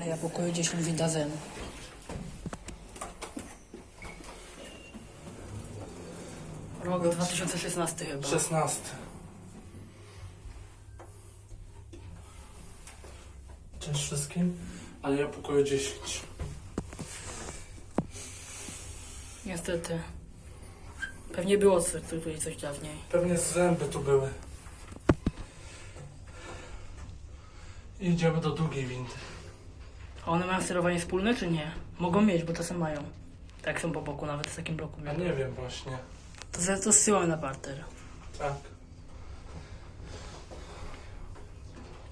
Ale ja pokoju 10 winda zen. Rok 2016 chyba. 16. Cześć wszystkim. Ale ja pokoju 10. Niestety. Pewnie było coś, tutaj coś dawniej. Pewnie zęby tu były. Idziemy do drugiej windy. A one mają sterowanie wspólne czy nie? Mogą mieć, bo czasem mają. Tak są po boku, nawet w takim bloku. Ja nie wiem właśnie. To, za- to zsyłam na parter. Tak.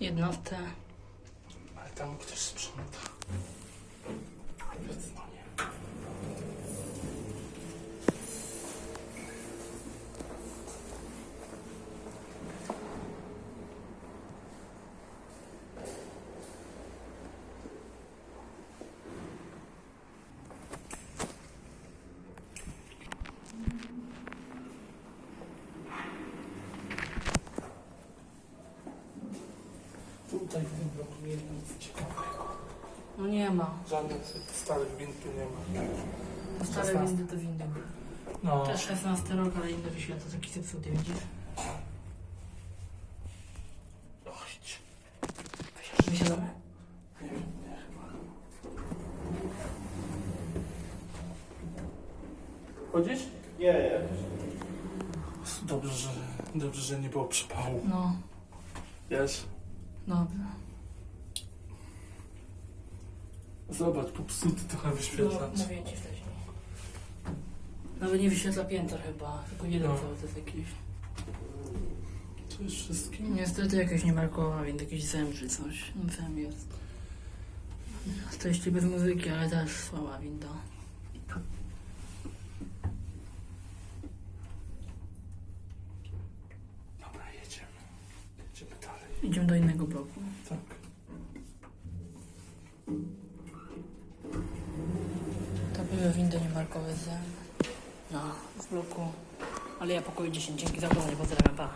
11. Ale tam ktoś sprząta. Tutaj w tym bloku nie ma nic ciekawego. No nie ma. Żadnych starych wind tu nie ma. Stare 16. windy to windy. No, Też 16 rok, ale inny wyświetla taki zepsuty, widzisz? chodź. Wysiadamy. Nie wiem, nie chyba. Chodzisz? Nie, nie. Dobrze, że, dobrze, że nie było przypału. No, Wiesz? Dobrze. Zobacz, popsuty trochę wyświetlacz. No, mówię ci wcześniej. Nawet nie wyświetla pięter chyba, tylko jeden No. cały to jest jakiś. To jest wszystkim? Niestety jakaś niemarkowa, więc jakiś zem czy coś. Zem jest. Jesteście bez muzyki, ale też słaba winda. Idziemy do innego bloku. Tak. To były windy niemarkowe z. No, w bloku. Ale ja pokoju 10. Dzięki za oglądanie, pozdrawiam, pa.